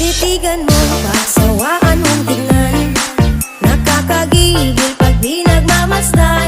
Titigan mo, pasawaan mong tingnan. Nakakagigil pag di nagmamasdan.